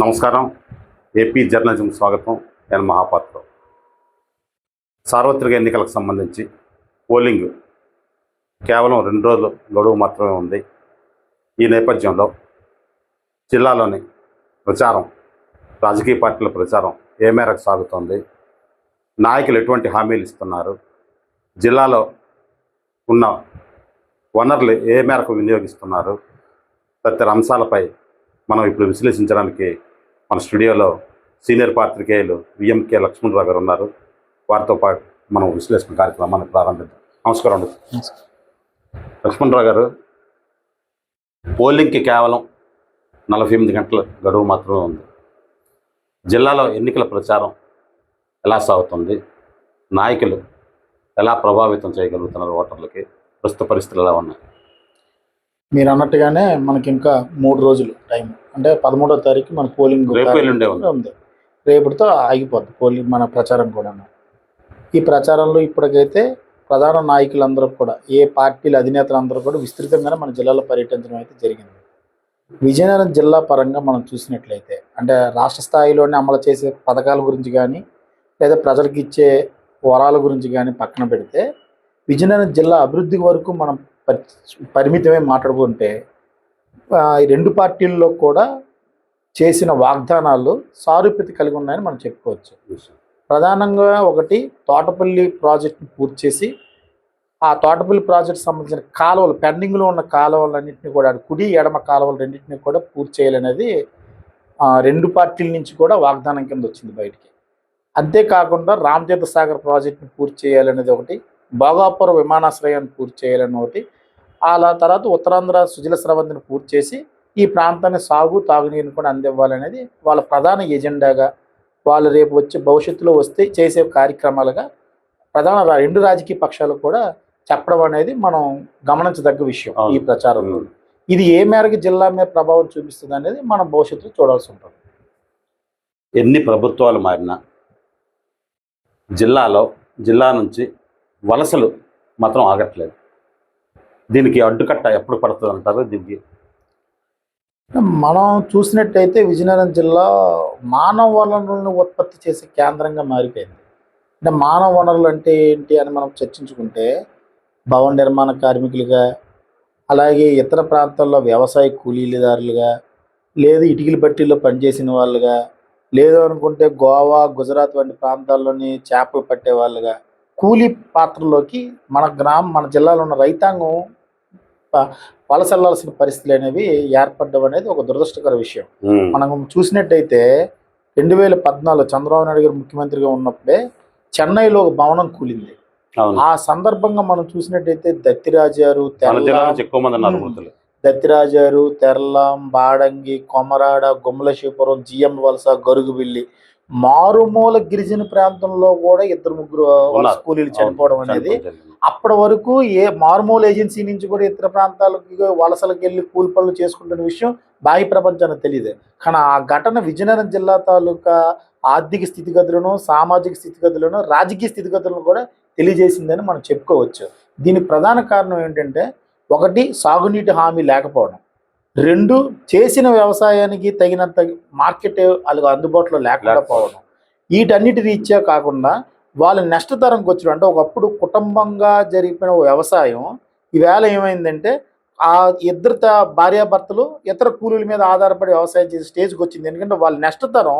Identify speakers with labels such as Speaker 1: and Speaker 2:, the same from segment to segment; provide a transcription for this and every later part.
Speaker 1: నమస్కారం. AP journalism స్వాగతం. నేను మహాపాత్ర. సార్వత్రిక ఎన్నికలకు సంబంధించి పోలింగ్ కేవలం రెండు రోజులు గడువు మాత్రమే ఉంది. ఈ నేపథ్యంలో జిల్లాలోని ప్రచారం రాజకీయ పార్టీల ప్రచారం ఏ మేరకు సాగుతోంది? నాయకులు ఎటువంటి హామీలు ఇస్తున్నారు? జిల్లాలో ఉన్న వనరులు ఏ మేరకు వినియోగిస్తున్నారు? తదితర అంశాలపై మనం ఇప్పుడు విశ్లేషించడానికి మన స్టూడియోలో సీనియర్ పాత్రికేయులు విఎంకే లక్ష్మణరావు గారు ఉన్నారు. వారితో పాటు మనం విశ్లేషణ కార్యక్రమాన్ని ప్రారంభిద్దాం. నమస్కారం అండి. లక్ష్మణరావు గారు పోలింగ్కి కేవలం నలభై ఎనిమిది గంటల గడువు మాత్రమే ఉంది. జిల్లాలో ఎన్నికల ప్రచారం ఎలా సాగుతుంది? నాయకులు ఎలా ప్రభావితం చేయగలుగుతున్నారు? ఓటర్లకి ప్రస్తుత పరిస్థితులు ఎలా ఉన్నాయి?
Speaker 2: మీరు అన్నట్టుగానే మనకి ఇంకా మూడు రోజులు టైం అంటే పదమూడో తారీఖు మన పోలింగ్
Speaker 1: ఉంది.
Speaker 2: రేపుతో ఆగిపోద్ది పోలింగ్ మన ప్రచారం కూడా. ఈ ప్రచారంలో ఇప్పటికైతే ప్రధాన నాయకులందరూ కూడా ఏ పార్టీల అధినేతలందరూ కూడా విస్తృతంగానే మన జిల్లాలో పర్యటించడం అయితే జరిగింది. విజయనగరం జిల్లా పరంగా మనం చూసినట్లయితే అంటే రాష్ట్ర స్థాయిలోనే అమలు చేసే పథకాల గురించి కానీ లేదా ప్రజలకు ఇచ్చే వరాల గురించి కానీ పక్కన పెడితే విజయనగరం జిల్లా అభివృద్ధి వరకు మనం పరిమితమే మాట్లాడుకుంటే ఈ రెండు పార్టీల్లో కూడా చేసిన వాగ్దానాలు సారూప్యత కలిగి ఉన్నాయని మనం చెప్పుకోవచ్చు. ప్రధానంగా ఒకటి తోటపల్లి ప్రాజెక్ట్ని పూర్తి చేసి ఆ తోటపల్లి ప్రాజెక్ట్ సంబంధించిన కాలువలు పెండింగ్లో ఉన్న కాలువలన్నింటినీ కూడా కుడి ఎడమ కాలువలు రెండింటినీ కూడా పూర్తి చేయాలనేది రెండు పార్టీల నుంచి కూడా వాగ్దానం కింద వచ్చింది బయటికి. అంతేకాకుండా రామతీర్థ సాగర్ ప్రాజెక్ట్ని పూర్తి చేయాలనేది ఒకటి భోగాపురం విమానాశ్రయాన్ని పూర్తి చేయాలని ఒకటి అలా తర్వాత ఉత్తరాంధ్ర సుజల స్రవంతిని పూర్తి చేసి ఈ ప్రాంతాన్ని సాగు తాగునీరుని కూడా అందివ్వాలనేది వాళ్ళ ప్రధాన ఎజెండాగా వాళ్ళు రేపు వచ్చే భవిష్యత్తులో వస్తే చేసే కార్యక్రమాలుగా ప్రధాన రెండు రాజకీయ పక్షాలు కూడా చెప్పడం అనేది మనం గమనించదగ్గ విషయం ఈ. ప్రచారంలో. ఇది ఏ మేరకు జిల్లా మీద ప్రభావం చూపిస్తుంది అనేది మనం భవిష్యత్తులో చూడాల్సి ఉంటుంది.
Speaker 1: ఎన్ని ప్రభుత్వాలు మారినా జిల్లాలో జిల్లా నుంచి వలసలు మాత్రం ఆగట్లేదు. దీనికి అడ్డుకట్ట ఎప్పుడు పడుతుంది అంటారు దీనికి?
Speaker 2: మనం చూసినట్టయితే విజయనగరం జిల్లా మానవ వనరులను ఉత్పత్తి చేసే కేంద్రంగా మారిపోయింది. అంటే మానవ వనరులు అంటే ఏంటి అని మనం చర్చించుకుంటే భవన నిర్మాణ కార్మికులుగా అలాగే ఇతర ప్రాంతాల్లో వ్యవసాయ కూలీదారులుగా లేదు ఇటుకల బట్టీలో పనిచేసిన వాళ్ళుగా లేదు అనుకుంటే గోవా గుజరాత్ వంటి ప్రాంతాల్లోని చేపలు పట్టే వాళ్ళుగా కూలీ పాత్రలోకి మన గ్రామం మన జిల్లాలో ఉన్న రైతాంగం వలసెళ్ళాల్సిన పరిస్థితులు అనేవి ఏర్పడడం అనేది ఒక దురదృష్టకర విషయం. మనం చూసినట్టయితే రెండు వేల పద్నాలుగు చంద్రబాబు నాయుడు గారు ముఖ్యమంత్రిగా ఉన్నప్పుడే చెన్నైలో ఒక భవనం కూలింది. ఆ సందర్భంగా మనం చూసినట్టయితే దత్తిరాజారు దత్తిరాజారు తెరలాం బాడంగి కొమరాడ గుమ్మలశిపురం జిఎం వలస గరుగుబిల్లి మారుమూల గిరిజన ప్రాంతంలో కూడా ఇద్దరు ముగ్గురు. కూలీలు చనిపోవడం అనేది. అప్పటి వరకు ఏ మార్మూల్ ఏజెన్సీ నుంచి కూడా ఇతర ప్రాంతాలకు వలసలకు వెళ్ళి కూలి పనులు చేసుకుంటున్న విషయం బాహ్య ప్రపంచానికి తెలియదు కానీ ఆ ఘటన విజయనగరం జిల్లా తాలూకా ఆర్థిక స్థితిగతులను సామాజిక స్థితిగతులను రాజకీయ స్థితిగతులను కూడా తెలియజేసిందని మనం చెప్పుకోవచ్చు దీనికి ప్రధాన కారణం ఏంటంటే ఒకటి సాగునీటి హామీ లేకపోవడం రెండు చేసిన వ్యవసాయానికి తగినంత మార్కెట్ వాళ్ళకి అందుబాటులో లేకుండా పోవడం. వీటన్నిటి రీత్యా కాకుండా వాళ్ళ నష్టతరంకి వచ్చారు అంటే ఒకప్పుడు కుటుంబంగా జరిపిన వ్యవసాయం ఈవేళ ఏమైందంటే ఆ ఇద్దరు త- భార్యాభర్తలు ఇతర కూలీల మీద ఆధారపడి వ్యవసాయం చేసే స్టేజ్కి వచ్చింది. ఎందుకంటే వాళ్ళ నష్టతరం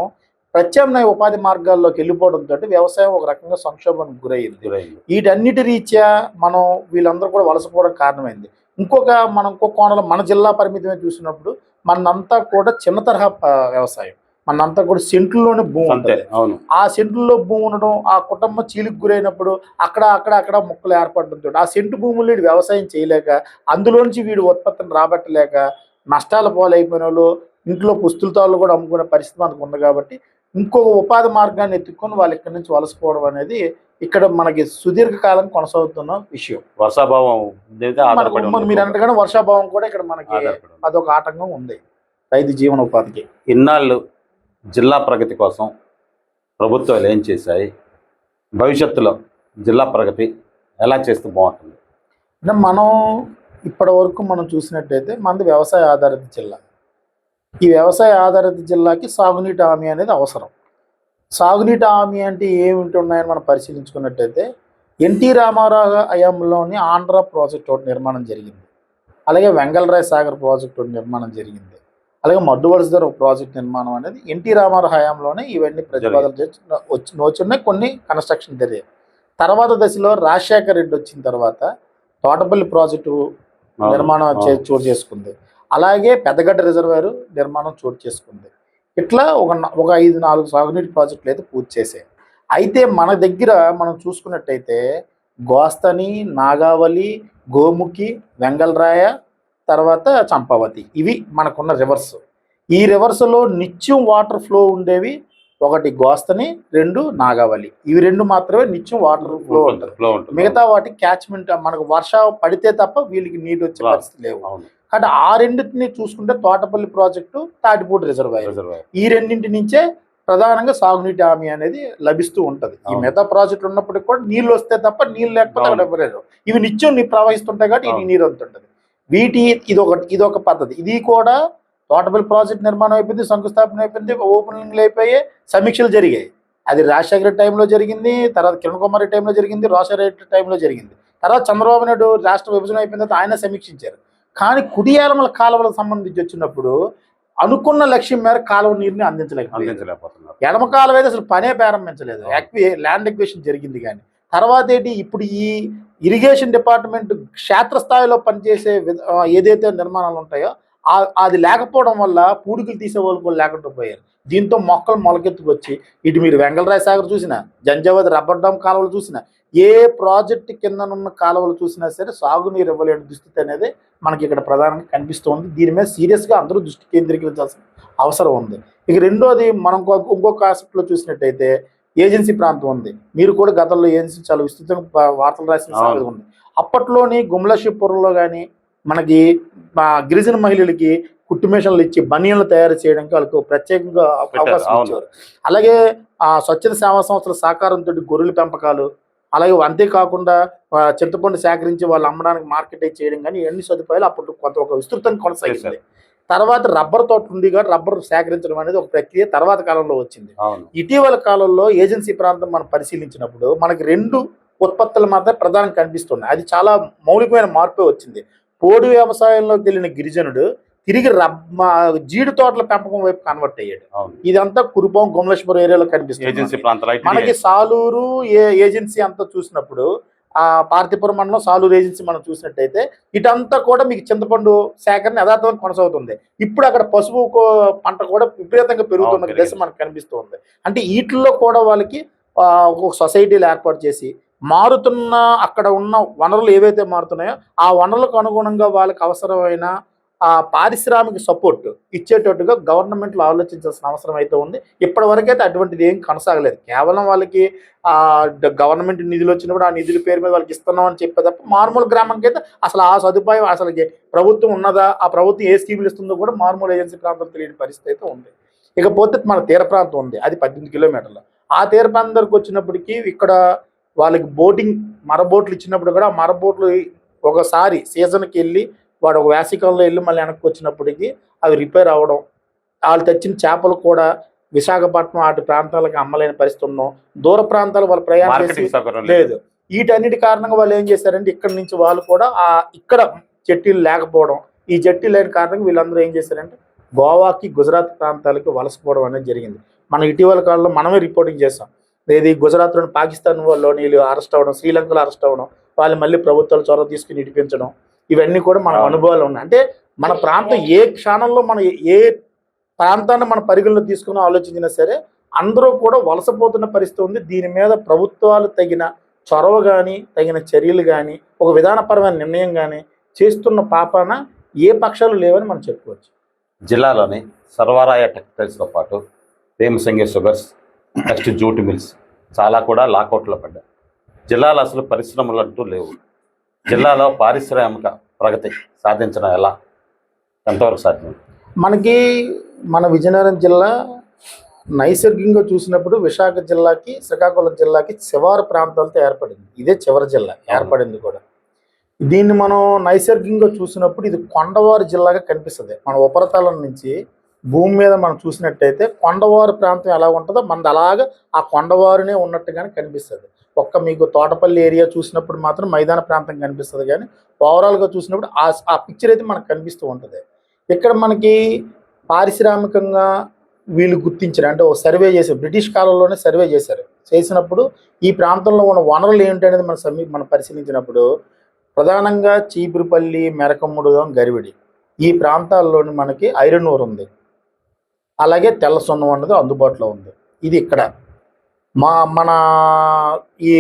Speaker 2: ప్రత్యామ్నాయ ఉపాధి మార్గాల్లోకి వెళ్ళిపోవడంతో వ్యవసాయం ఒక రకంగా సంక్షోభానికి గురయ్యింది. వీటన్నిటి రీత్యా మనం వీళ్ళందరూ కూడా వలసపోవడం కారణమైంది. ఇంకొక మనం ఇంకో కోణంలో మన జిల్లా పరిమితమే చూసినప్పుడు మనంతా కూడా చిన్న తరహా వ్యవసాయం. మనంతా కూడా సెంట్లలోనే భూమి ఉంటుంది.
Speaker 1: అవును.
Speaker 2: ఆ సెంటుల్లో భూమి ఉండడం ఆ కుటుంబం చీలికి గురైనప్పుడు అక్కడ అక్కడ అక్కడ మొక్కలు ఏర్పడడంతో ఆ సెంటు భూముల్లో వీడు వ్యవసాయం చేయలేక అందులోంచి వీడు ఉత్పత్తిని రాబట్టలేక నష్టాల పాలైపోయిన వాళ్ళు ఇంట్లో పుస్తులతాళ్ళు కూడా అమ్ముకునే పరిస్థితి మనకు ఉంది కాబట్టి ఇంకొక ఉపాధి మార్గాన్ని ఎత్తుక్కొని వాళ్ళు ఇక్కడి నుంచి వలసపోవడం అనేది ఇక్కడ మనకి సుదీర్ఘకాలం కొనసాగుతున్న విషయం.
Speaker 1: వర్షాభావం.
Speaker 2: మీరు అన్నట్టుగానే వర్షాభావం కూడా ఇక్కడ మనకి. అదొక ఆటంకం ఉంది. రైతు జీవనోపాధికి
Speaker 1: ఇన్నాళ్ళు జిల్లా ప్రగతి కోసం ప్రభుత్వాలు ఏం చేశాయి? భవిష్యత్తులో జిల్లా ప్రగతి ఎలా చేస్తే బాగుంటుంది?
Speaker 2: అంటే మనం ఇప్పటి వరకు మనం చూసినట్టయితే మనది వ్యవసాయ ఆధారిత జిల్లా. ఈ వ్యవసాయ ఆధారిత జిల్లాకి సాగునీటి హామీ అనేది అవసరం. సాగునీటి హామీ అంటే ఏమిటి ఉన్నాయని మనం పరిశీలించుకున్నట్టయితే ఎన్టీ రామారావు హయాంలోని ఆంధ్ర ప్రాజెక్ట్ ఒకటి నిర్మాణం జరిగింది. అలాగే వెంగళరాయ సాగర్ ప్రాజెక్ట్ ఒకటి నిర్మాణం జరిగింది. అలాగే మడ్డు వలస దగ్గర ఒక ప్రాజెక్ట్ నిర్మాణం అనేది ఎన్టీ రామారావు హయాంలోనే ఇవన్నీ ప్రతిపాదనలు చేసి వచ్చి వచ్చున్నాయి కొన్ని కన్స్ట్రక్షన్ జరిగాయి. తర్వాత దశలో రాజశేఖర్ రెడ్డి వచ్చిన తర్వాత తోటపల్లి ప్రాజెక్టు నిర్మాణం చోటు చేసుకుంది. అలాగే పెద్దగడ్డ రిజర్వాయర్ నిర్మాణం చోటు చేసుకుంది. ఇట్లా ఒక ఒక ఐదు నాలుగు సాగునీటి ప్రాజెక్టులు అయితే పూర్తి చేసాయి అయితే మన దగ్గర మనం చూసుకున్నట్టయితే గోస్తని నాగావళి గోముఖి వెంగళరాయ తర్వాత చంపావతి. ఇవి మనకున్న రివర్స్. ఈ రివర్స్లో నిత్యం వాటర్ ఫ్లో ఉండేవి ఒకటి గోస్తని రెండు నాగావళి. ఇవి రెండు మాత్రమే నిత్యం వాటర్ ఫ్లో ఉంటుంది. మిగతా వాటి క్యాచ్మెంట్ మనకు వర్ష పడితే తప్ప వీళ్ళకి నీరు వచ్చే. పరిస్థితి లేవు. కాబట్టి ఆ రెండింటిని చూసుకుంటే తోటపల్లి ప్రాజెక్టు తాటిపూడి రిజర్వాయర్. ఈ రెండింటి నుంచే ప్రధానంగా సాగునీటి హామీ అనేది లభిస్తూ ఉంటది. ఈ. మిగతా ప్రాజెక్టులు ఉన్నప్పటికీ కూడా నీళ్ళు వస్తే తప్ప నీళ్ళు లేకపోతే. అక్కడ ఇవ్వలేరు ఇవి నిత్యం నీ ప్రవహిస్తుంటాయి కాబట్టి ఇది
Speaker 1: అవును.
Speaker 2: నీరు అంతుంటది వీటి ఇది ఒక ఇది ఒక పద్ధతి. ఇది కూడా తోటపల్లి ప్రాజెక్ట్ నిర్మాణం అయిపోయింది శంకుస్థాపన అయిపోయింది ఓపెనింగ్లు అయిపోయి సమీక్షలు జరిగాయి. అది రాజశేఖర టైంలో జరిగింది తర్వాత కిరణ్ కుమార్ రెడ్డి టైంలో జరిగింది రోషర్ రెడ్డి టైంలో జరిగింది. తర్వాత చంద్రబాబు నాయుడు రాష్ట్ర విభజన అయిపోయిన తర్వాత ఆయన సమీక్షించారు. కానీ కుడియాలమల కాలువలకు సంబంధించి వచ్చినప్పుడు అనుకున్న లక్ష్యం మేర కాలువ నీరుని అందించలేకపోయింది
Speaker 1: అందించలేకపోతున్నారు.
Speaker 2: ఎడమ కాలం అయితే అసలు పనే ప్రారంభించలేదు. ల్యాండ్ ఎక్వేషన్ జరిగింది కానీ. తర్వాత ఏంటి? ఇప్పుడు ఈ ఇరిగేషన్ డిపార్ట్మెంట్ క్షేత్రస్థాయిలో పనిచేసే ఏదైతే నిర్మాణాలు ఉంటాయో అది లేకపోవడం వల్ల పూడికలు తీసే వాళ్ళు కూడా లేకుండా పోయారు. దీంతో మొక్కలు మొలకెత్తుకొచ్చి ఇటు మీరు వెంగళరాయ సాగర్ చూసిన జంజావతి రబ్బర్ డామ్ కాలువలు చూసిన ఏ ప్రాజెక్ట్ కిందనున్న కాలువలు చూసినా సరే సాగునీరు ఇవ్వలేని దుస్థితి అనేది మనకి ఇక్కడ ప్రధానంగా కనిపిస్తుంది. దీని మీద సీరియస్గా అందరూ దృష్టి కేంద్రీకరించాల్సిన అవసరం ఉంది. ఇక రెండోది మనం ఇంకో- ఇంకొక ఆసక్తిలో చూసినట్టయితే ఏజెన్సీ ప్రాంతం ఉంది. మీరు కూడా గతంలో ఏజెన్సీ చాలా విస్తృతంగా వార్తలు రాసిన ఉంది. అప్పట్లోని గుమ్లషిపురంలో కానీ మనకి గిరిజన మహిళలకి కుట్టు మిషన్లు ఇచ్చి బనియన్లు తయారు చేయడానికి వాళ్ళకు ప్రత్యేకంగా అవకాశం. ఇచ్చారు. అలాగే ఆ స్వచ్ఛత సేవా సంస్థల సహకారంతో గొర్రెల పెంపకాలు అలాగే అంతేకాకుండా చింతపండు సేకరించి వాళ్ళు అమ్మడానికి మార్కెట్ చేయడం కానీ ఇవన్నీ సదుపాయాలు అప్పుడు కొంత ఒక విస్తృతంగా కొనసాగింది. తర్వాత రబ్బర్ తోట ఉంది కానీ రబ్బర్ సేకరించడం అనేది ఒక ప్రక్రియ తర్వాత కాలంలో వచ్చింది. ఇటీవల కాలంలో ఏజెన్సీ ప్రాంతం మనం పరిశీలించినప్పుడు మనకి రెండు ఉత్పత్తులు మాత్రమే ప్రధానం కనిపిస్తున్నాయి. అది చాలా మౌలికమైన మార్పే వచ్చింది. పోడు వ్యవసాయంలోకి వెళ్ళిన గిరిజనుడు తిరిగి రబ్ మా జీడి తోటల పెంపకం వైపు కన్వర్ట్ అయ్యాడు ఇదంతా కురుపం గుమలేశ్వరం ఏరియాలో కనిపిస్తుంది మనకి. సాలూరు ఏ ఏజెన్సీ అంతా చూసినప్పుడు ఆ పార్తీపురం మండలం సాలూరు ఏజెన్సీ మనం చూసినట్టయితే ఇటంతా కూడా మీకు చింతపండు సేకరణ యథార్థంగా కొనసాగుతుంది ఇప్పుడు అక్కడ పసుపు పంట కూడా విపరీతంగా పెరుగుతున్న దశ. మనకు కనిపిస్తుంది అంటే వీటిల్లో కూడా వాళ్ళకి ఒక సొసైటీలు ఏర్పాటు చేసి మారుతున్న అక్కడ ఉన్న వనరులు ఏవైతే మారుతున్నాయో ఆ వనరులకు అనుగుణంగా వాళ్ళకి అవసరమైన ఆ పారిశ్రామిక సపోర్ట్ ఇచ్చేటట్టుగా గవర్నమెంట్లో ఆలోచించాల్సిన అవసరం అయితే ఉంది. ఇప్పటివరకైతే అటువంటిది ఏం కొనసాగలేదు. కేవలం వాళ్ళకి ఆ గవర్నమెంట్ నిధులు వచ్చినప్పుడు ఆ నిధుల పేరు మీద వాళ్ళకి ఇస్తున్నాం అని చెప్పే తప్ప మారుమూల గ్రామానికి అయితే అసలు ఆ సదుపాయం అసలు ప్రభుత్వం ఉన్నదా ఆ ప్రభుత్వం ఏ స్కీములు ఇస్తుందో కూడా మారుమూల ఏజెన్సీ ప్రాంతం తెలియని పరిస్థితి అయితే ఉంది. ఇకపోతే మన తీర ప్రాంతం ఉంది. అది పద్దెనిమిది కిలోమీటర్లు. ఆ తీర ప్రాంతం దగ్గరకు వచ్చినప్పటికీ ఇక్కడ వాళ్ళకి బోటింగ్ మరబోట్లు ఇచ్చినప్పుడు కూడా మరబోట్లు ఒకసారి సీజన్కి వెళ్ళి వాడు ఒక వేసవికాలంలో వెళ్ళి మళ్ళీ వెనక్కి వచ్చినప్పటికీ అవి రిపేర్ అవ్వడం వాళ్ళు తెచ్చిన చేపలు కూడా విశాఖపట్నం అటు ప్రాంతాలకు అమ్మలేని పరిస్థితి ఉన్నాం దూర ప్రాంతాలు వాళ్ళు ప్రయాణం చేసి లేదు. వీటన్నిటి కారణంగా వాళ్ళు ఏం చేశారంటే ఇక్కడ నుంచి వాళ్ళు కూడా ఆ ఇక్కడ జట్టీలు లేకపోవడం ఈ జట్టీ లేని కారణంగా వీళ్ళందరూ ఏం చేశారంటే గోవాకి గుజరాత్ ప్రాంతాలకి వలసపోవడం అనేది జరిగింది. మనం ఇటీవల కాలంలో మనమే రిపోర్టింగ్ చేసాం ఏది గుజరాత్లోని పాకిస్తాన్ వాళ్ళు వీళ్ళు అరెస్ట్ అవ్వడం శ్రీలంకలో అరెస్ట్ అవ్వడం వాళ్ళు మళ్ళీ ప్రభుత్వాలు చొరవ తీసుకుని ఇడిపించడం ఇవన్నీ కూడా మన. అనుభవాలు ఉన్నాయి. అంటే మన ప్రాంతం ఏ క్షణంలో మన ఏ ప్రాంతాన్ని మన పరిగణలో తీసుకుని ఆలోచించినా సరే అందరూ కూడా వలసపోతున్న పరిస్థితి ఉంది. దీని మీద ప్రభుత్వాలు తగిన చొరవ కానీ తగిన చర్యలు కానీ ఒక విధానపరమైన నిర్ణయం కానీ చేస్తున్న పాపాన ఏ పక్షాలు లేవని మనం చెప్పుకోవచ్చు.
Speaker 1: జిల్లాలోని సర్వరాయ టెక్స్టైల్స్తో పాటు Vemasangi sugars next jute mills చాలా కూడా లాకౌట్లో పడ్డాయి. జిల్లాలో అసలు పరిశ్రమలు అంటూ లేవు. జిల్లాలో పారిశ్రామిక ప్రగతి సాధించడం ఎలా? ఎంతవరకు సాధ్యం?
Speaker 2: మనకి మన విజయనగరం జిల్లా నైసర్గికంగా చూసినప్పుడు విశాఖ జిల్లాకి శ్రీకాకుళం జిల్లాకి శివారు ప్రాంతాలతో ఏర్పడింది. ఇదే చివరి జిల్లా ఏర్పడింది కూడా. దీన్ని మనం నైసర్గికంగా చూసినప్పుడు ఇది కొండవారి జిల్లాగా కనిపిస్తుంది. మన ఉపరితలం నుంచి భూమి మీద మనం చూసినట్టయితే కొండవారు ప్రాంతం ఎలా ఉంటుందో మనది అలాగా ఆ కొండవారునే ఉన్నట్టుగానే కనిపిస్తుంది. ఒక్క మీకు తోటపల్లి ఏరియా చూసినప్పుడు మాత్రం మైదాన ప్రాంతం కనిపిస్తుంది కానీ ఓవరాల్గా చూసినప్పుడు ఆ ఆ పిక్చర్ అయితే మనకు కనిపిస్తూ ఉంటుంది. ఇక్కడ మనకి పారిశ్రామికంగా వీళ్ళు గుర్తించారు. అంటే ఒక సర్వే చేశారు. బ్రిటిష్ కాలంలోనే సర్వే చేశారు. చేసినప్పుడు ఈ ప్రాంతంలో ఉన్న వనరులు ఏంటి మనం సమీ మనం పరిశీలించినప్పుడు ప్రధానంగా చీపురుపల్లి మెరకముడుగం గరివిడి ఈ ప్రాంతాల్లోని మనకి ఐరన్ ఊరు ఉంది. అలాగే తెల్ల సున్నం అన్నది అందుబాటులో ఉంది. ఇది ఇక్కడ. మా మన ఈ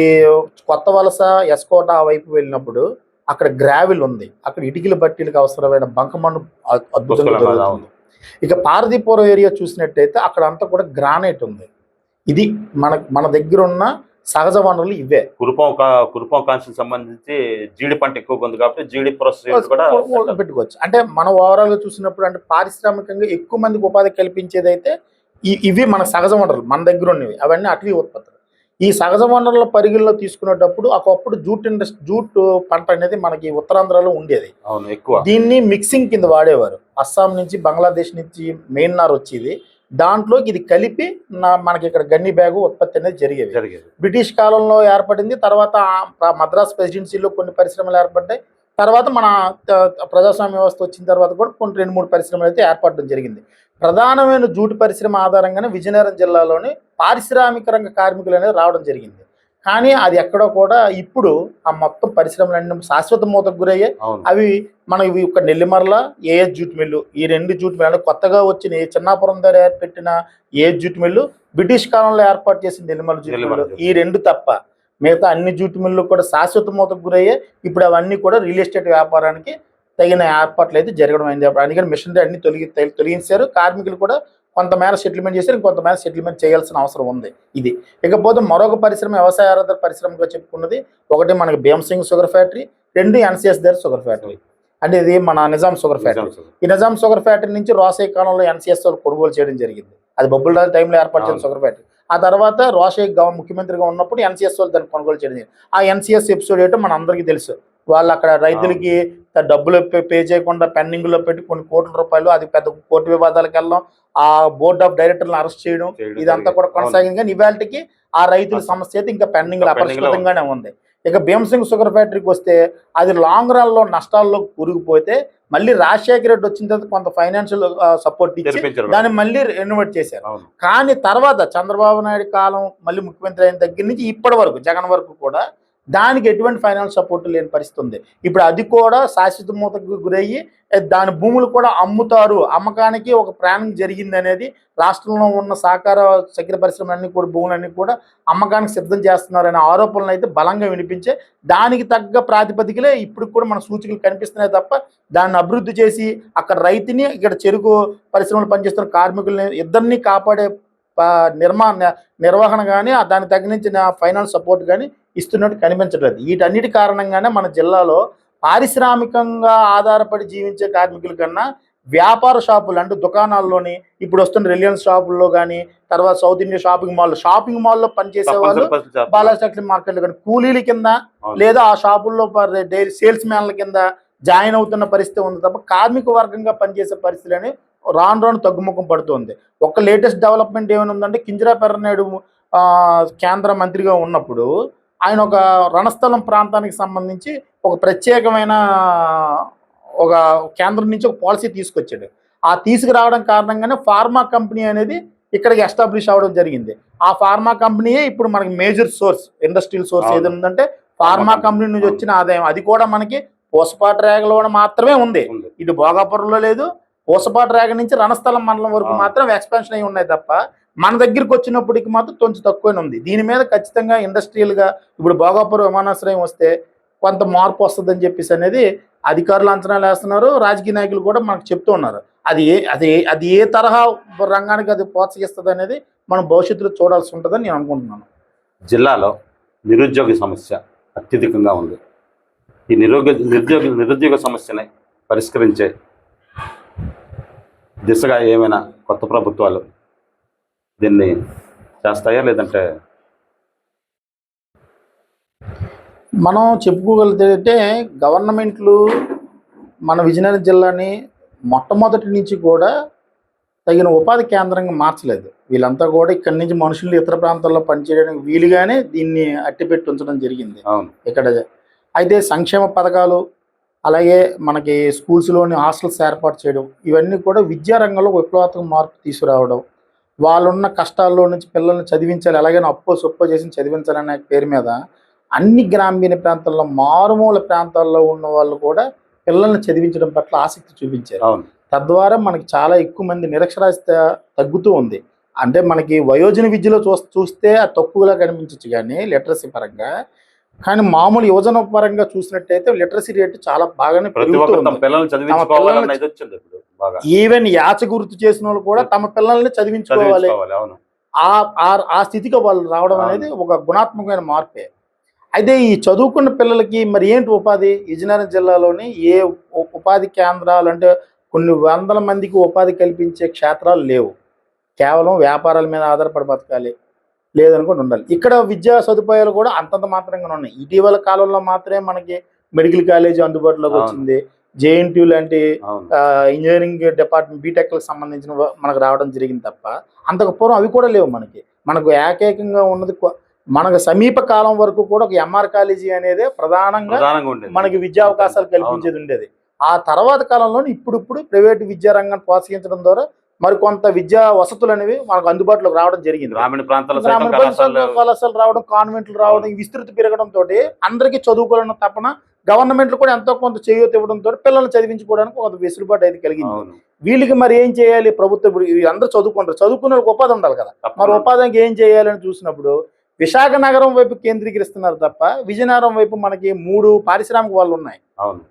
Speaker 2: కొత్త వలస ఎస్కోట వైపు వెళ్ళినప్పుడు అక్కడ గ్రావిల్ ఉంది అక్కడ ఇటుకల బట్టీలకు అవసరమైన బంకమన్ను అద్భుతంగా దొరుకుతుంది.
Speaker 1: ఉంది.
Speaker 2: ఇక పారదీపురం ఏరియా చూసినట్టయితే అక్కడ అంతా కూడా గ్రానైట్ ఉంది ఇది మన మన దగ్గర ఉన్న సహజ వనరులు ఇవే
Speaker 1: కురుపం కురుపం కాన్స్టిట్యూషన్ సంబంధించి జీడి పంట ఎక్కువగా ఉంది కాబట్టి జీడి ప్రొసెస్ కూడా
Speaker 2: పెట్టుకోవచ్చు అంటే మనం ఓవరాల్గా చూసినప్పుడు అంటే పారిశ్రామికంగా ఎక్కువ మందికి ఉపాధి కల్పించేది అయితే ఇవి మన సహజ వనరులు మన దగ్గర ఉన్నవి. అవన్నీ అటవీ ఉత్పత్తులు. ఈ సహజ వనరుల పరిగణలో తీసుకునేటప్పుడు ఒకప్పుడు జూట్ ఇండస్ట్రీ జూట్ పంట అనేది మనకి ఉత్తరాంధ్రలో ఉండేది.
Speaker 1: అవును ఎక్కువ.
Speaker 2: దీన్ని మిక్సింగ్ కింద వాడేవారు. అస్సాం నుంచి బంగ్లాదేశ్ నుంచి మెయిన్ నార్ వచ్చేది. దాంట్లోకి ఇది కలిపి నా మనకి ఇక్కడ గన్ని బ్యాగు ఉత్పత్తి అనేది జరిగేది.
Speaker 1: జరిగేది.
Speaker 2: బ్రిటిష్ కాలంలో ఏర్పడింది తర్వాత మద్రాస్ ప్రెసిడెన్సీలో కొన్ని పరిశ్రమలు ఏర్పడ్డాయి. తర్వాత మన ప్రజాస్వామ్య వ్యవస్థ వచ్చిన తర్వాత కూడా కొన్ని రెండు మూడు పరిశ్రమలు అయితే ఏర్పడడం జరిగింది. ప్రధానమైన జూటు పరిశ్రమ ఆధారంగానే విజయనగరం జిల్లాలోని పారిశ్రామిక రంగ కార్మికులు అనేది రావడం జరిగింది. కానీ అది ఎక్కడో కూడా ఇప్పుడు ఆ మొత్తం పరిశ్రమలన్నీ శాశ్వత మూతకు గురయ్యాయి. అవి మన ఇవి ఒక నెల్లిమర్ల ఏఎస్ జూట్ మిల్లు ఈ రెండు జూట్ మిల్లు అంటే కొత్తగా వచ్చిన ఈ చిన్నాపురం దగ్గర ఏర్పెట్టిన ఏఎస్ జూట్ మిల్లు బ్రిటిష్ కాలంలో ఏర్పాటు చేసిన నెల్లిమర్ల జూట్ మిల్లు ఈ రెండు తప్ప. మిగతా అన్ని జూట్ మిల్లు కూడా శాశ్వత మూతకు గురయ్యాయి. ఇప్పుడు అవన్నీ కూడా రియల్ ఎస్టేట్ వ్యాపారానికి తగిన ఏర్పాట్లు అయితే జరగడం అయింది అందుకని మిషనరీ అన్ని తొలగి తొలి- తొలగించారు. కార్మికులు కూడా కొంతమేర సెటిల్మెంట్ చేశారు ఇంకొంతమేర సెటిల్మెంట్ చేయాల్సిన అవసరం ఉంది ఇది. ఇకపోతే మరొక పరిశ్రమ వ్యవసాయ ఆధార పరిశ్రమగా చెప్పుకున్నది ఒకటి మనకి భీమసింగ్ షుగర్ ఫ్యాక్టరీ రెండు ఎన్సిఎస్ దగ్గర షుగర్ ఫ్యాక్టరీ అంటే ఇది మన నిజాం షుగర్ ఫ్యాక్టరీ. ఈ నిజాం షుగర్ ఫ్యాక్టరీ నుంచి రోసే కాలంలో ఎన్సీఎస్ వాళ్ళు కొనుగోలు చేయడం జరిగింది. అది బొబ్బుల రాజు టైంలో ఏర్పాటు చేసిన. షుగర్ ఫ్యాక్టరీ ఆ తర్వాత రోషే గవ ముఖ్యమంత్రిగా ఉన్నప్పుడు ఎన్సీఎస్ వాళ్ళు దాన్ని కొనుగోలు చేయడం జరిగింది. ఆ ఎన్సీఎస్ ఎపిసోడ్ ఏంటో మన అందరికీ తెలుసు. వాళ్ళు అక్కడ రైతులకి డబ్బులు పే- చేయకుండా పెండింగ్లో పెట్టి కొన్ని కోట్ల రూపాయలు అది పెద్ద కోర్టు వివాదాలకు వెళ్ళడం ఆ బోర్డ్ ఆఫ్ డైరెక్టర్లను అరెస్ట్ చేయడం ఇదంతా కూడా. కొనసాగింది. కానీ ఇవాళకి ఆ రైతుల. సమస్య అయితే ఇంకా పెండింగ్ అపరిష్కృతంగానే ఉంది. ఇక భీమసింగ్ షుగర్ ఫ్యాక్టరీకి వస్తే అది లాంగ్ రన్లో నష్టాల్లో కూరుకుపోతే మళ్ళీ రాజశేఖర రెడ్డి వచ్చిన తర్వాత కొంత ఫైనాన్షియల్ సపోర్ట్ ఇచ్చి దాన్ని మళ్ళీ రెన్యువేట్ చేశారు. కానీ తర్వాత చంద్రబాబు నాయుడు కాలం మళ్ళీ ముఖ్యమంత్రి అయిన దగ్గర నుంచి ఇప్పటి వరకు జగన్ వరకు కూడా దానికి ఎటువంటి ఫైనాన్స్ సపోర్ట్ లేని పరిస్థితి ఉంది. ఇప్పుడు అది కూడా శాశ్వత మూతకు గురయ్యి దాని భూములు కూడా అమ్ముతారు. అమ్మకానికి ఒక ప్లానింగ్ జరిగింది అనేది రాష్ట్రంలో ఉన్న సహకార చక్కెర పరిశ్రమలన్నీ కూడా భూములన్నీ కూడా అమ్మకానికి సిద్ధం చేస్తున్నారనే ఆరోపణలు అయితే బలంగా వినిపించే దానికి తగ్గ ప్రాతిపదికలే ఇప్పుడు కూడా మన సూచికలు కనిపిస్తున్నాయి తప్ప దాన్ని అభివృద్ధి చేసి అక్కడ రైతుని ఇక్కడ చెరుకు పరిశ్రమలు పనిచేస్తున్న కార్మికుల్ని ఇద్దరిని కాపాడే నిర్మా న- నిర్వహణ కానీ దానికి తగిన ఫైనాన్స్ సపోర్ట్ కానీ ఇస్తున్నట్టు కనిపించట్లేదు వీటన్నిటి కారణంగానే మన జిల్లాలో పారిశ్రామికంగా ఆధారపడి జీవించే కార్మికుల కన్నా వ్యాపార షాపులు అంటే దుకాణాల్లోని ఇప్పుడు వస్తున్న రిలయన్స్ షాపుల్లో కానీ తర్వాత south India shopping mall shopping మాల్లో పనిచేసే వాళ్ళు. బాలాజీ మార్కెట్లో కానీ కూలీల కింద. లేదా ఆ షాపుల్లో డైలీ సేల్స్ మ్యాన్ల కింద జాయిన్ అవుతున్న పరిస్థితి ఉంది తప్ప కార్మిక వర్గంగా పనిచేసే పరిస్థితి అని రాను రాను తగ్గుముఖం పడుతుంది ఒక లేటెస్ట్ డెవలప్మెంట్ ఏమైనా ఉందంటే కింజరా పెర్రనాయుడు కేంద్ర మంత్రిగా ఉన్నప్పుడు ఆయన ఒక రణస్థలం ప్రాంతానికి సంబంధించి ఒక ప్రత్యేకమైన ఒక కేంద్రం నుంచి ఒక పాలసీ తీసుకొచ్చాడు ఆ తీసుకురావడం కారణంగానే ఫార్మా కంపెనీ అనేది ఇక్కడికి ఎస్టాబ్లిష్ అవ్వడం జరిగింది ఆ ఫార్మా కంపెనీయే ఇప్పుడు మనకి మేజర్ సోర్స్ ఇండస్ట్రియల్ సోర్స్. ఏది ఉందంటే ఫార్మా కంపెనీ నుంచి. వచ్చిన ఆదాయం అది కూడా మనకి పూసపాటి రేగలో మాత్రమే ఉంది
Speaker 1: ఉంది.
Speaker 2: ఇటు భోగాపురంలో లేదు పూసపాటి రేగ నుంచి రణస్థలం మండలం వరకు. మాత్రం ఎక్స్పాన్షన్ అయి ఉన్నాయి తప్ప మన దగ్గరికి వచ్చినప్పటికి మాత్రం కొంచెం తక్కువనే ఉంది. దీని మీద ఖచ్చితంగా ఇండస్ట్రియల్గా ఇప్పుడు భోగాపురం విమానాశ్రయం వస్తే కొంత మార్పు వస్తుందని చెప్పేసి అనేది అధికారులు అంచనాలు వేస్తున్నారు. రాజకీయ నాయకులు కూడా మనకు చెప్తూ ఉన్నారు. అది ఏ అది అది ఏ తరహా రంగానికి అది ప్రోత్సహిస్తుంది అనేది మనం భవిష్యత్తులో చూడాల్సి ఉంటుందని నేను అనుకుంటున్నాను.
Speaker 1: జిల్లాలో నిరుద్యోగ సమస్య అత్యధికంగా ఉంది. ఈ నిరుద్యోగ నిరుద్యోగ నిరుద్యోగ సమస్యని పరిష్కరించే దిశగా ఏమైనా కొత్త ప్రభుత్వాలు దీన్ని చేస్తాయా లేదంటే
Speaker 2: మనం చెప్పుకోగలిగితే గవర్నమెంట్లు మన విజయనగరం జిల్లాని మొట్టమొదటి నుంచి కూడా తగిన ఉపాధి కేంద్రంగా మార్చలేదు. వీళ్ళంతా కూడా ఇక్కడి నుంచి మనుషులు ఇతర ప్రాంతాల్లో పనిచేయడానికి వీలుగానే దీన్ని అట్టిపెట్టి ఉంచడం జరిగింది.
Speaker 1: అవును.
Speaker 2: ఇక్కడ అయితే సంక్షేమ పథకాలు అలాగే మనకి స్కూల్స్లోని హాస్టల్స్ ఏర్పాటు చేయడం ఇవన్నీ కూడా విద్యారంగంలో విప్లవాత్మక మార్పు తీసుకురావడం. వాళ్ళున్న కష్టాల్లో నుంచి పిల్లల్ని చదివించాలి ఎలాగైనా అప్పో సొప్పో చేసి చదివించాలనే పేరు మీద అన్ని గ్రామీణ ప్రాంతాల్లో మారుమూల ప్రాంతాల్లో ఉన్న వాళ్ళు కూడా పిల్లల్ని చదివించడం పట్ల ఆసక్తి చూపించారు.
Speaker 1: అవును.
Speaker 2: తద్వారా మనకి చాలా ఎక్కువ మంది నిరక్షరాస్యత తగ్గుతూ ఉంది. అంటే మనకి వయోజన విద్యలో చూస్తే తక్కువగా కనిపించవచ్చు కానీ లిటరసీ పరంగా కానీ మామూలు యువజన పరంగా చూసినట్టయితే లిటరసీ రేట్ చాలా బాగానే ఈవెన్ యాచ గుర్తు చేసిన వాళ్ళు కూడా తమ పిల్లల్ని చదివించుకోవాలి. ఆ స్థితికి వాళ్ళు రావడం అనేది ఒక గుణాత్మకమైన మార్పే. అయితే ఈ చదువుకున్న పిల్లలకి మరి ఏంటి ఉపాధి? విజయనగరం జిల్లాలోని ఏ ఉపాధి కేంద్రాలు అంటే కొన్ని వందల మందికి ఉపాధి కల్పించే క్షేత్రాలు లేవు. కేవలం వ్యాపారాల మీద ఆధారపడి బతకాలి. లేదనుకుంటే ఉండాలి. ఇక్కడ విద్యా సదుపాయాలు కూడా అంతంత మాత్రంగా ఉన్నాయి. ఇటీవల కాలంలో మాత్రమే మనకి మెడికల్ కాలేజ్ అందుబాటులోకి. వచ్చింది. జేఎన్టీ లాంటి ఇంజనీరింగ్ డిపార్ట్మెంట్ బీటెక్లకు సంబంధించిన మనకు రావడం జరిగింది తప్ప అంతకు పూర్వం అవి కూడా లేవు మనకి. మనకు ఏకైకంగా ఉన్నది మనకు సమీప కాలం వరకు కూడా ఒక ఎంఆర్ కాలేజీ అనేది ప్రధానంగా మనకి విద్యా అవకాశాలు కల్పించేది ఉండేది. ఆ తర్వాత కాలంలో ఇప్పుడిప్పుడు ప్రైవేట్ విద్యా రంగాన్ని ప్రోత్సహించడం ద్వారా మరికొంత విద్యా వసతులు అనేవి మనకు అందుబాటులోకి రావడం జరిగింది.
Speaker 1: గ్రామీణ సైతం కళాశాలలు
Speaker 2: రావడం కాన్వెంట్లు రావడం విస్తృతి పెరగడం తోటి అందరికీ చదువుకోవాలన్న తపన గవర్నమెంట్లు కూడా ఎంతో కొంత చేయూత ఇవ్వడం తోటి పిల్లల్ని చదివించుకోవడానికి కొంత వెసులుబాటు అయితే కలిగింది. వీళ్ళకి మరి ఏం చేయాలి? ప్రభుత్వం అందరూ చదువుకుంటారు. చదువుకునే వాళ్ళకి ఉపాధి ఉండాలి కదా. మరి. ఉపాధికి ఏం చేయాలని చూసినప్పుడు విశాఖ నగరం వైపు కేంద్రీకరిస్తున్నారు తప్ప విజయనగరం వైపు మనకి మూడు పారిశ్రామిక వాళ్ళు ఉన్నాయి.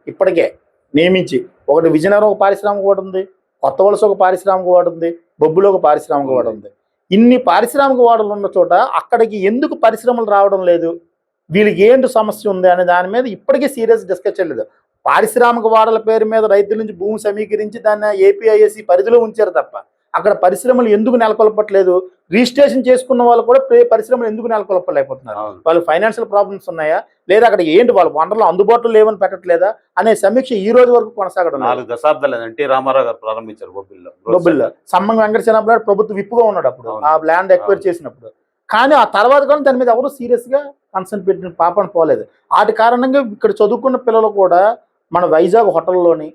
Speaker 2: ఇప్పటికే నియమించి. ఒకటి విజయనగరం ఒక పారిశ్రామిక వాడు ఉంది. కొత్త వలస ఒక పారిశ్రామిక వాడు ఉంది బొబ్బులో ఒక పారిశ్రామిక వాడు ఉంది. ఇన్ని పారిశ్రామిక వాడలు ఉన్న చోట అక్కడికి ఎందుకు పరిశ్రమలు రావడం లేదు? వీళ్ళకి ఏంటి సమస్య ఉంది అనే దాని మీద ఇప్పటికీ సీరియస్ డిస్కస్ చేయలేదు పారిశ్రామిక వాడల పేరు మీద రైతుల నుంచి భూమి సమీకరించి దాన్ని ఏపీఐఎస్సి పరిధిలో ఉంచారు తప్ప అక్కడ పరిశ్రమలు ఎందుకు నెలకొల్పట్లేదు? రిజిస్ట్రేషన్ చేసుకున్న వాళ్ళు కూడా ప్రే- పరిశ్రమలు ఎందుకు నెలకొల్పలేకపోతున్నారు? వాళ్ళు ఫైనాన్షియల్ ప్రాబ్లమ్స్ ఉన్నాయా? లేదా అక్కడ ఏంటి? వాళ్ళ వనరులు అందుబాటులో లేవని పెట్టట్లేదా? అనే సమీక్ష ఈ రోజు వరకు కొనసాగడం.
Speaker 1: నాలుగు దశాబ్దాలు ఎన్టీ రామారావు గారు ప్రారంభించారు బొబ్బిల్లో.
Speaker 2: బొబ్బిల్లో. సమ్మం వెంకట చిన్నప్పుడు ప్రభుత్వ విప్పుగా ఉన్నాడు అప్పుడు. ఆ ల్యాండ్ ఎక్వైర్ చేసినప్పుడు. కానీ ఆ తర్వాత కానీ దాని మీద ఎవరు సీరియస్గా కన్సర్న్ పెట్టిన పాపన పోలేదు. వాటి కారణంగా ఇక్కడ చదువుకున్న పిల్లలు కూడా మన వైజాగ్ హోటల్లోని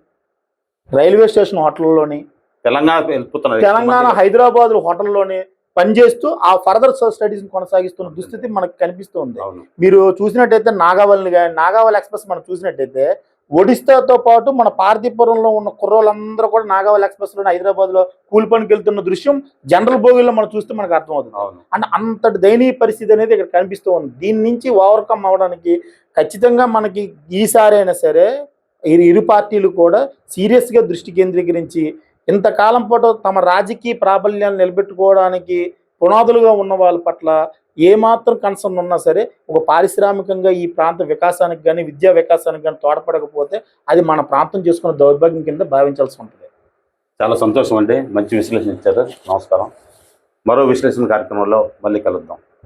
Speaker 2: రైల్వే స్టేషన్ హోటల్లోని
Speaker 1: తెలంగాణ వెళ్ళిపోతున్నారు
Speaker 2: తెలంగాణ హైదరాబాద్ హోటల్లోని పనిచేస్తూ ఆ ఫర్దర్ స్టడీస్ కొనసాగిస్తున్న దుస్థితి మనకు కనిపిస్తుంది. మీరు చూసినట్టయితే నాగావళిని కానీ నాగావళి ఎక్స్ప్రెస్ మనం చూసినట్టయితే ఒడిస్తాతో పాటు మన పార్థిపురంలో ఉన్న కుర్రోళ్ళందరూ కూడా నాగావళి ఎక్స్ప్రెస్లో హైదరాబాద్లో కూలి పనికి వెళ్తున్న దృశ్యం జనరల్ బోగిల్లో మనం చూస్తే మనకు అర్థమవుతుంది. అంటే అంతటి దయనీయ పరిస్థితి అనేది ఇక్కడ కనిపిస్తూ ఉంది దీని నుంచి ఓవర్కమ్ అవడానికి ఖచ్చితంగా మనకి ఈసారి అయినా సరే ఇరు ఇరు పార్టీలు కూడా సీరియస్గా దృష్టి కేంద్రీకరించి ఇంతకాలం పాటు తమ రాజకీయ ప్రాబల్యాన్ని నిలబెట్టుకోవడానికి పునాదులుగా ఉన్న వాళ్ళ పట్ల ఏమాత్రం కన్సర్న్ ఉన్నా సరే ఒక పారిశ్రామికంగా ఈ ప్రాంత వికాసానికి కానీ విద్యా వికాసానికి కానీ తోడ్పడకపోతే అది మన ప్రాంతం చేసుకున్న దౌర్భాగ్యం కింద భావించాల్సి ఉంటుంది.
Speaker 1: చాలా సంతోషం అండి మంచి విశ్లేషణ ఇచ్చారు. నమస్కారం. మరో విశ్లేషణ కార్యక్రమంలో మళ్ళీ కలుద్దాం.